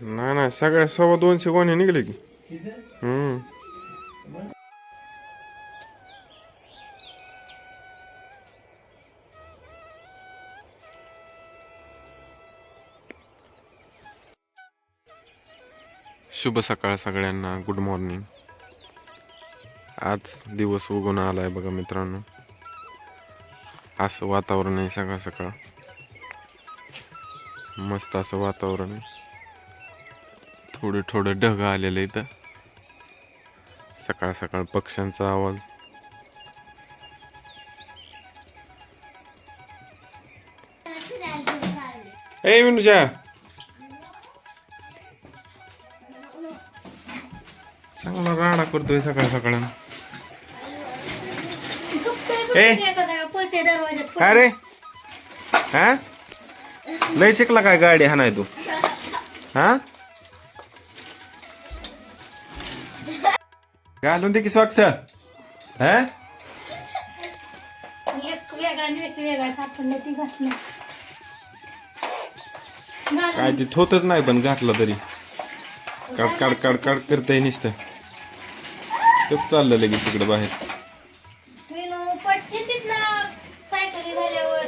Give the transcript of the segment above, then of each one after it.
नाही नाही सगळ्या सव्वा दोनशे कोणी निघले की. हम्म. शुभ सकाळ सगळ्यांना. गुड मॉर्निंग आज दिवस उगून आलाय बघा मित्रांनो. असं वातावरण आहे सकाळ सकाळ मस्त असं वातावरण आहे. थोडं थोडं ढग आलेलं इथं. सकाळ सकाळ पक्ष्यांचा आवाज. ए मिनुजा चांगला राडा करतोय सकाळ सकाळ. ए. पळते दरवाजात काय रे? हा? लय शिकला काय गाडी हा नाही तू? हा? घालून दे की स्वच्छ. हा? एक वेगळा आणि एक वेगळा सापडला ती घातलं. काय ते थोतच नाही पण घातला तरी. काड काड काड काड करतय नुसतं. तेच चाललं लगेच तिकडे बाहेर विनू पटची तिथनं काय करी झाल्यावर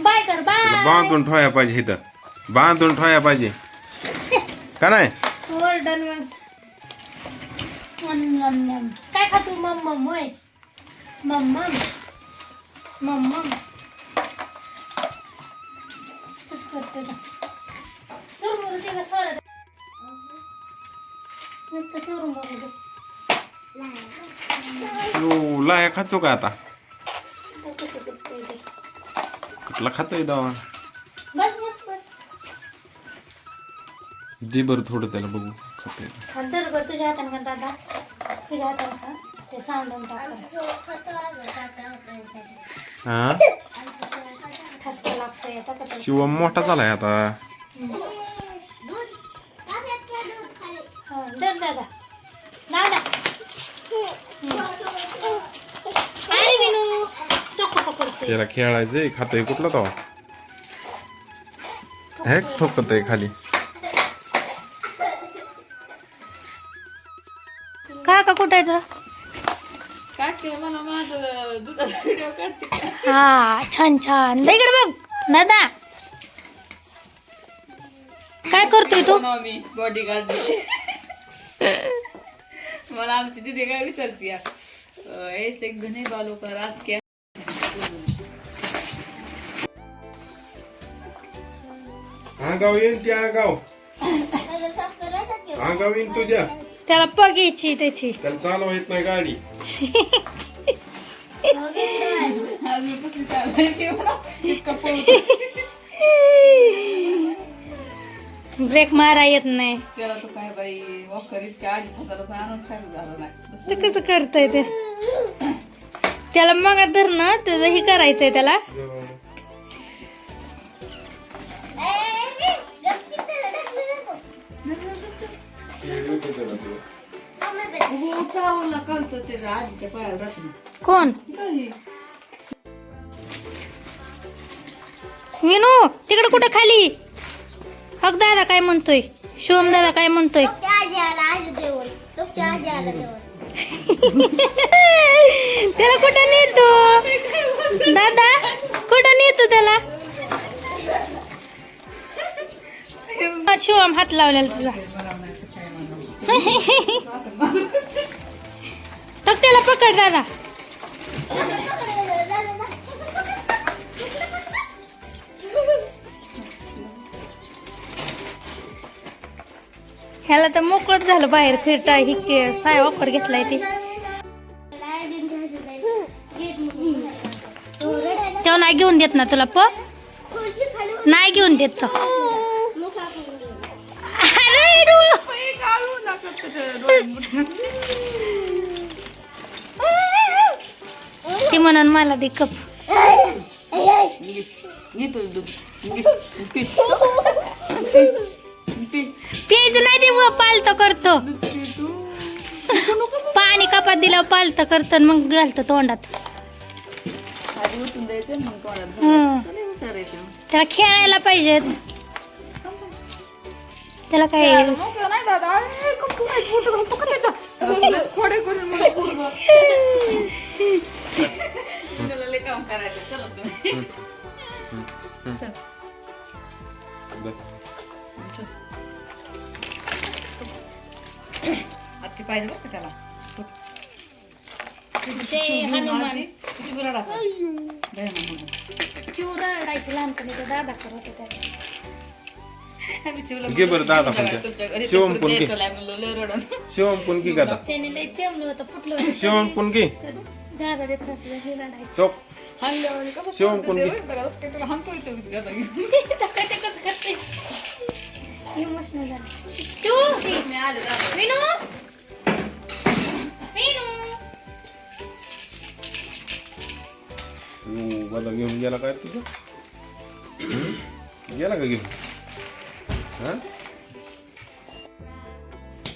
बाय कर त्याला बाय बांधून ठेवाया पाहिजे इथं. बांधून ठेवाया पाहिजे. का नाही? ओरडन मग. काय खातो मम्मम होय? मम्मम मम्मम कसं करते का चुरमुर ते का सरळ नुसतं चुरमुर दे. यो, लाया खातो का आता? कसं करते कुठला खातोय दवा? बस बस बस. दे बरं थोडं त्याला बघू. हा, दर बर तुझ्या हाताने का दादा. तुझ्या हाताने का ते सांडून टाकायचं हा? ठसका लागतोय आता का? शिवम मोठा झालाय आता. हा, दर दादा. दादा. अरे विनू? चोखा पकडतोय. त्याला खेळायचंय खातोय कुठला तो? हे थोकत आहे खाली काका कुठं आहे तुला काकी मला माझं दुधाचा व्हिडिओ काढते. हा छान छान. दे इकडे बघ. दादा काय करतोय तू? मी बॉडी गार्ड मला आमची दिदी काय विचारते ऐसे घने बालों का राज क्या आगाव येईन ती आगाव. आगाव येईन तुझ्या. त्याला पगीची त्याची. त्याला चालवा येत नाही गाडी. ब्रेक मारा येत नाही. त्याला तो काय बाई वॉकर इतक्या अडीच हजाराचा आणून खायला झाला नाही. ते कसं करतय ते? त्याला मग धर ना त्याचं हे करायचंय त्याला. त्याच्या आजीच्या पायावर कोण? विनू तिकडे कुठं खाली? हक दादा काय म्हणतोय? शिवम दादा काय म्हणतोय? त्याला कुठं नेतो? दादा कुठं नेतो त्याला? शिवम हात लावलेला तुझा. मग त्याला पकड दादा. ह्याला तर मोकळत झालं बाहेर फिरता. ही के- साय वापर घेतलाय ते? तेव्हा नाही घेऊन देत ना तुला प नाही घेऊन देत अरे ती म्हणून मला दे कप. घेतो दूध प्यायचं नाही दे पालत करतो. पाणी कपात दिल्यावर पालत करतो आणि मग घालतो तोंडात. त्याला खेळायला पाहिजे. त्याला काय तुला लय काम करायचं चला तुम्ही. चल. चल. आत्ती पाहिजे बरं का त्याला? ते हनुमान. आत्ती, किती बुराड असा दे ना म्हणून. चिव रडायची लहानपणी ते दादा करत होते. आम्ही चिवला घे बरं दादा तुमच्या घरी शिवम पण घे. लय म्हणलं, लय रडून. शिवम पुनकी त्याने लय चेमलं होतं फुटलं होतं शिवम पुनकी दादा देत नसलं हे रडायचं चौक हाणल्यावर कसं शिवम पळतं कोण ते घे? बघ, त्याला असं काही तुला हाणतो येतो की गादा घेऊन. टकाटकच करते इमोशनल झालं चिव, हे, मी आले दादा. विनू विनू मला घेऊन गेला काय तुझं हम्म? गेला का घेऊन हा?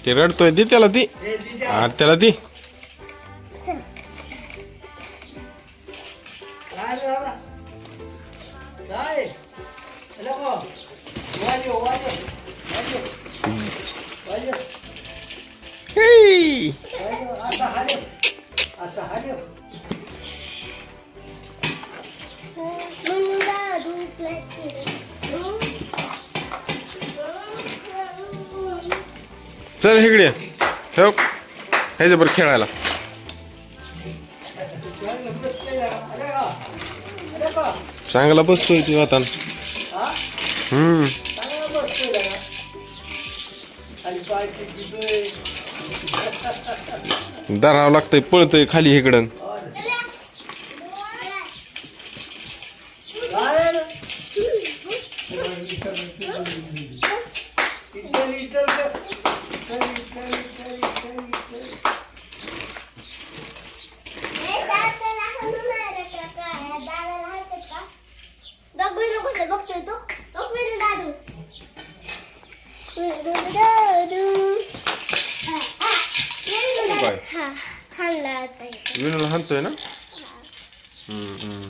ते रडतोय दे त्याला ती हा, त्याला ती चल इकडे ठेव. ह्याच्या बरं खेळायला. चांगला बसतोय तू आता. हम्म. धरावं लागतंय पळतंय खाली इकडं बघतोय तो तो विनू दादू विनू दादू हा, हा. विनू दादू. काय हा खाल्ला आता इथं. विनूला हाणतोय ना हम्म, हम्म.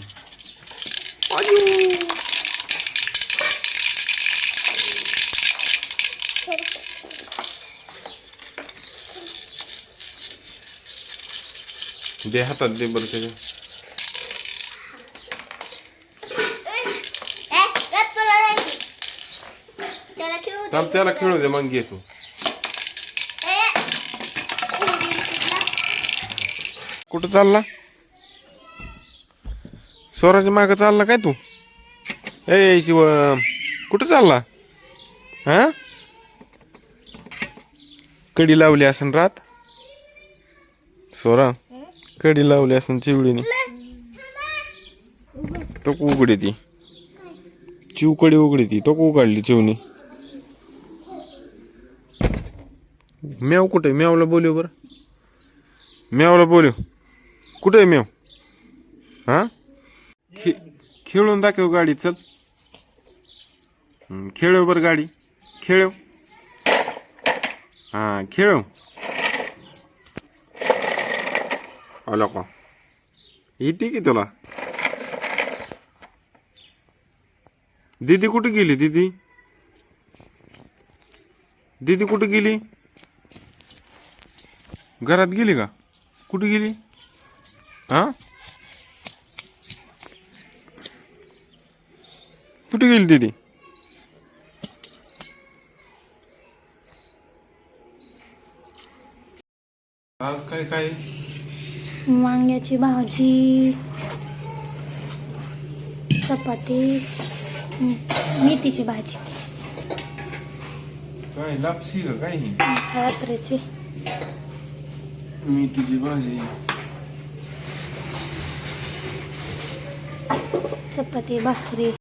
दे हातात दे बरं त्याच्या ए, गप तुला नाही. त्याला चाल त्याला खेळू दे मग घे तू कुठं चालला स्वराच्या माग चालला काय तू ए शिव कुठं चालला हा कडी लावली असन रात स्वरा कडी लावली असन चिवडीने तो उघडी ती चिव कडी उघडी ती तो उघडली चिवणी मेव कुठे? मेवला बोलू बरं. मेवला बोलू कुठे आहे मेव हा? खे- खेळून दाखव गाडी चल. खेळव बरं गाडी. खेळव. हा खेळव. आला का? येते की तुला दीदी कुठे गेली दीदी? दीदी कुठे गेली? घरात गेली का? कुठे गेली? हा? कुठे गेली दीदी? आज काय काय? वांग्याची भाजी चपाती मेथीची भाजी. काय लापसी का काय ही? रात्रीची. मेथीची भाजी. चपाती भाकरी.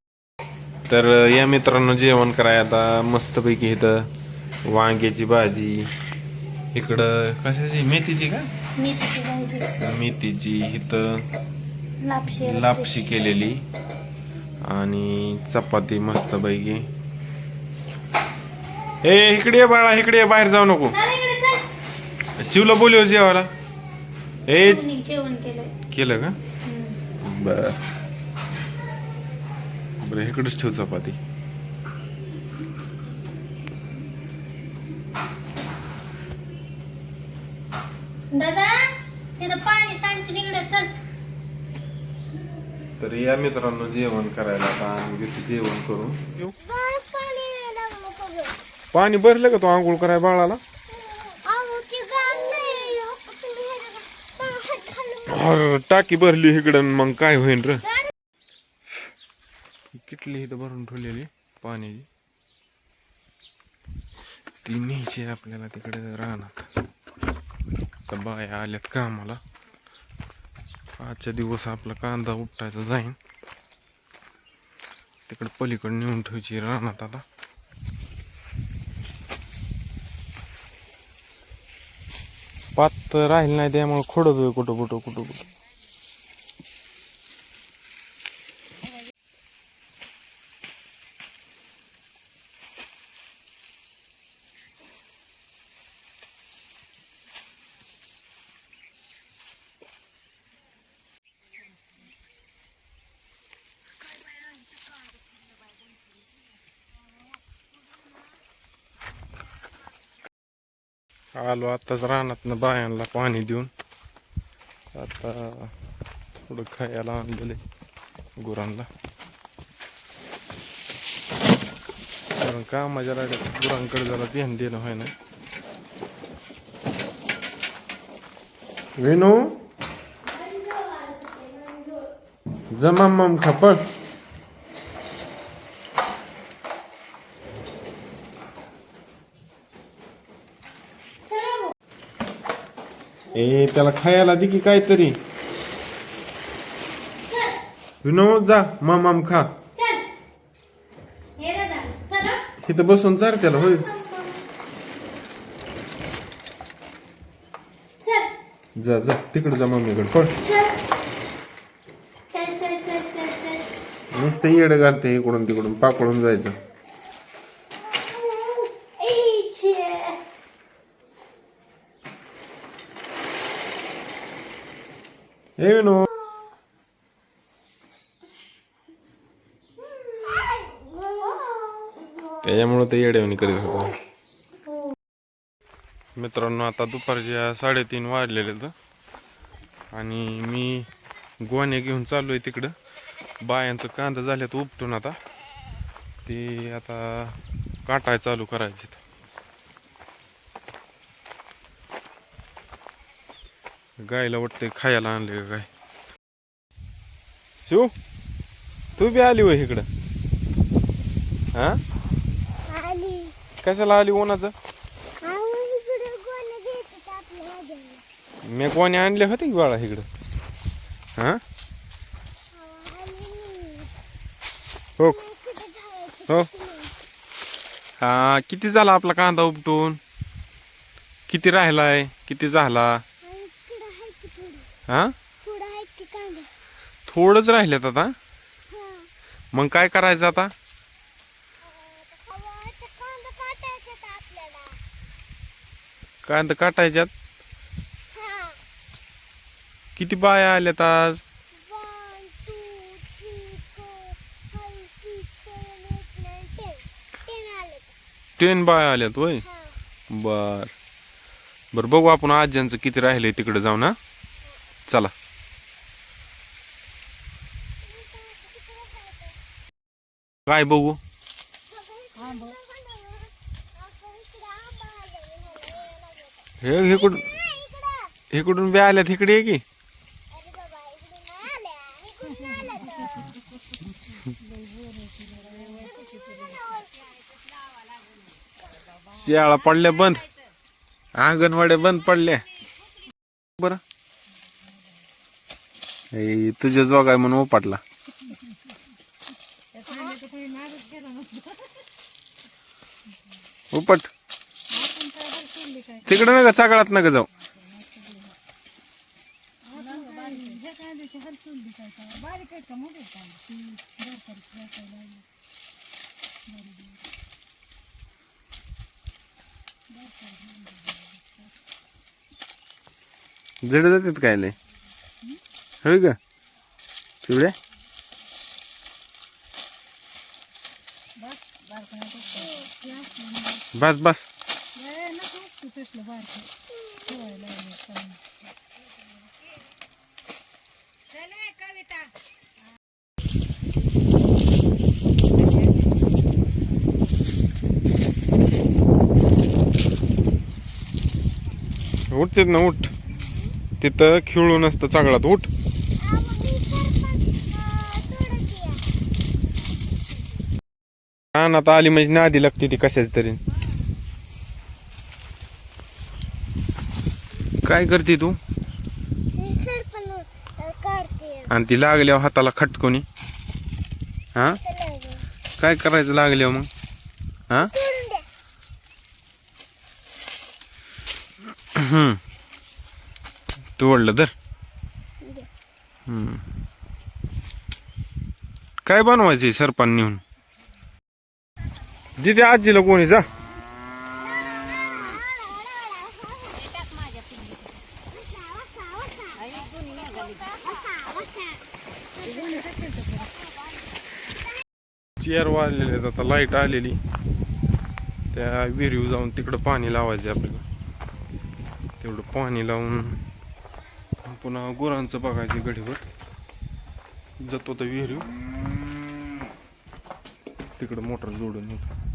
तर या मित्रांनो जेवण कराय आता मस्तपैकी इथं वांग्याची भाजी. इकडं कशाची? मेथीची का? मेथीची भाजी. मेथीची इथं लापशी लापशी केलेली. आणि चपाती मस्तपैकी. ए इकडे ये बाळा इकडे ये, बाहेर जाऊ नको. चिवला बोलव जेवायला? ए जेवण केलंय. केलं का. बर. बरं इकडेच ठेव चपाती. दादा तिथं पाणी सांडची निघडत चल. तर या मित्रांनो जेवण करायला आता आम्ही घेतो जेवण करून. पाणी भरलं का तो आंघोळ कराय बाळाला? अर टाकी भरली इकडं मग काय होईन र? किटली इथं भरून ठेवलेली पाण्याची ती न्यायची आपल्याला तिकडे राहणार आता बाया आल्यात कामाला. आजच्या दिवस आपला कांदा उपटायचा जाईन. तिकडे पलीकडे नेऊन ठेवायची रानात आता. पात राहील नाही त्यामुळे खोडतोय कुठं कुठं कुठं कुठं. आलो आताच रानात बायांना पाणी देऊन. आता थोडं खायला आणलेलं गुरांना. कारण कामाच्या राड्यात गुरांकडे जरा ध्यान दिलं होय ना. विनू? जमा मम खापड ए त्याला खायला दे की काहीतरी. विनोद जा मम खा. चल हे दादा चला तिथं बसून चार त्याला होय. चल जा जा तिकडे जा मम्मीकडे पळ. चल चल चल चल चल. चल नुसतं येड घालते इकडून तिकडून पाकडून जायचं. हे विनोद त्याच्यामुळे ते येड्यावणी करीत होतो. मित्रांनो आता दुपारच्या साडेतीन वाजलेले तर आणि मी गोण्या घेऊन चाललो आहे तिकडं. बायांचं कांदा झाल्यात उपटून आता. ते आता काटाय चालू करायचे गायला वाटते खायला आणले काय? शिव तू बी आली होय इकडं. हा? आली. कशाला आली उन्हाचं? आपल्याला मी कोणी आणले होते की बाळा इकडं? हा? हो. हो. हा किती झाला आपला कांदा उपटून? किती राहिलाय? किती झाला? हा? थोडा आहे की कांदा थोडंच राहिलेत आता? मग काय करायचं आता? कांदा काटायचा आपल्याला. कांदा काटायच्यात? हा. किती बाया आल्यात आज? One two three four five six seven eight nine ten. Ten आले टेन बाया आल्यात होय? हा. बर. बर बघू आपण आज्यांचं किती राहिले तिकडे जाऊन हा? चला. काय बघू? हे हे कुठून? हे कुठून बी आल्यात? इकडे की. शिळा पडल्या बंद. अंगणवाड्या बंद पडल्या. बर. तुझ्या आहे म्हणून ओपाटला उपट. तिकडे नका चाकळात नका जाऊ. जड जातात काय नाही होय का चिवड्या. बस बस. उठतेत ना उठ. तिथं खिळून नसतं चांगलात. उठ. रानात आली म्हणजे नादी लागते ती कशाच तरी. काय करते तू? आणि ती लागल्यावर हाताला खटकोनी. हा? काय करायचं लागल्यावर मग? हा. तू ओढलं तर. काय बनवायचे सरपण नेऊन? जिथे आजीला कोणी जा. चेअर वाढलेले आहेत आता लाइट आलेली. त्या विहिरीव जाऊन तिकडं पाणी लावायचे आपल्याला. तेवढं पाणी लावून पुन्हा गुरांचं बघायचे गडीवर जातो तर विहिरीव तिकडं मोटर जोडून येतो.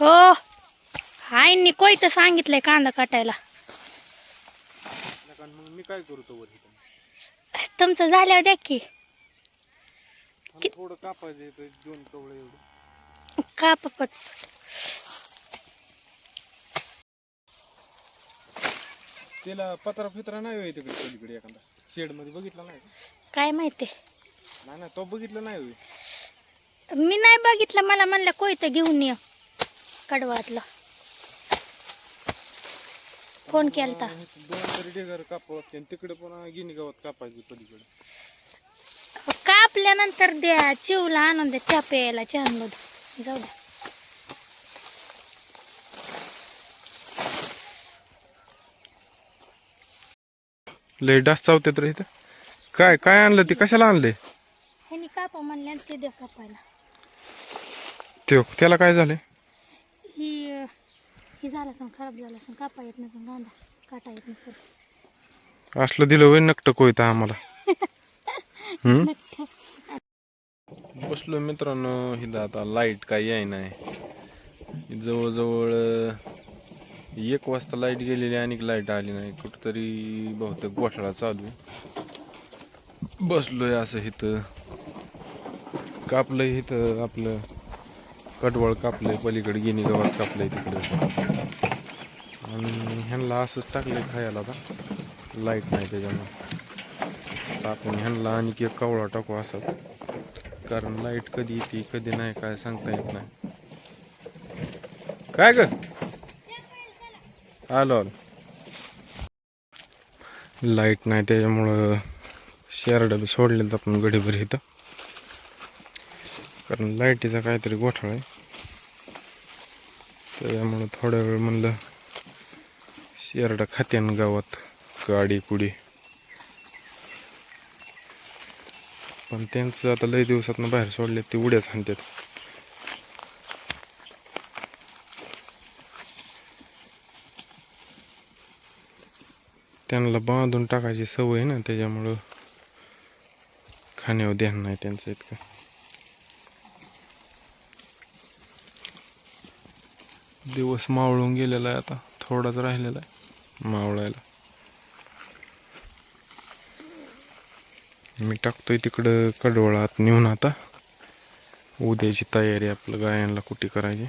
हो. आईंनी कोयतं सांगितलंय कांदा काटायला. मी काय करतो? तुमचं झाल्यावर द्या की. थोडं कापायचं तर दोन कवळे एवढं. का पपट त्याला पत्रा फित्रा नाही होय तिकडे पलीकडे एखादा. शेडमध्ये बघितला नाही का? काय माहिती? नाही नाही तो बघितला नाही होय. मी नाही बघितलं मला म्हणलं कोयतं घेऊन ये. कडवातलं. फोन केलता. दोन तरी डेगर कापावं लागते आणि तिकडे पुन्हा गिनी गावात कापायची पलीकडे. कापल्यानंतर द्या चिवला आणून द्या चहा प्यायला चहा मध्ये जाऊ द्या. लय डास चावतात रे इथं. काय काय आणलं ते? कशाला आणले? ह्यांनी कापा म्हणले आणि ते द्या कापायला. ते त्याला काय झालंय ही अं, ही झाला असं खराब झाला असं कापा येत नसेल कांदा काटा येत नसेल. असलं दिलं वय नकट कोयता आम्हाला? बसलो मित्रांनो हिथं आता लाइट काही आहे. नाही जवळजवळ एक वाजता लाइट गेलेली आणि लाइट आली नाही. कुठतरी बहुतेक गोठळा चालू आहे. बसलोय असं इथं. कापलंय इथं आपलं कटवळ कापलंय पलीकडे गिनी गवत कापलंय तिकडं. आणि ह्यांना असंच टाकलंय खायला आता. लाइट नाही त्याच्यामुळे. आता आपण ह्यांना आणि एक कवळा टाकू असं. कारण लाइट कधी येते कधी नाही काय सांगता येत नाही. काय ग? आलो आलो. लाइट नाही त्याच्यामुळं शेरडा बी सोडलेत आपण गडीभर इथं. कारण लाईटीचा काहीतरी गोठाळ आहे. त्याच्यामुळं थोड्या वेळ म्हणलं शेरडा खात्यान गावात गाडी कुडी पण त्यांचं आता लय दिवसात बाहेर सोडले ते उड्याच हाणतात त्यांना बांधून टाकायची सवय ना त्याच्यामुळं खाण्यावर ध्यान नाही त्यांचं इतकं. दिवस मावळून गेलेला आहे आता थोडाच राहिलेला आहे मावळायला. मी टाकतोय तिकडं कडवळात नेऊन आता. उद्याची तयारी आपलं गायांना कुटी करायची?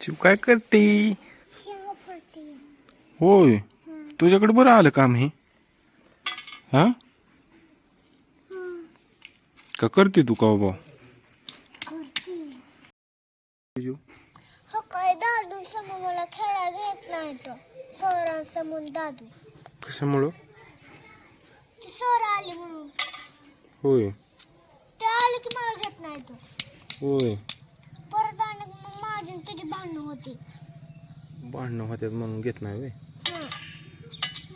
चिव काय करते? होय. तुझ्याकडे बरं आलं काम हे? हा? का करते तू का भाऊ बिजू हो काय दादू समोर मला खेळायला घेत नाही तो सरांसमोर दादू कशामुळं ती सर आली म्हणून होय ते आले की मला घेत नाही तो होय परत आणि मग माझी आणि तुझी भांडणं होती भांडणं होत्यात म्हणून घेत नाही होय हं.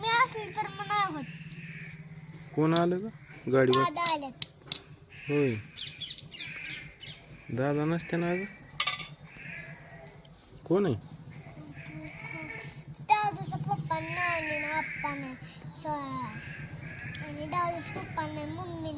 मी असली तर मग नाही होत कोण आलं का गाडीवर दादा आल्यात होय दादा नसते ना अगं कोण आहे नानी ना आप्पा ना सर आणि दादूचा पप्पा ना मम्मी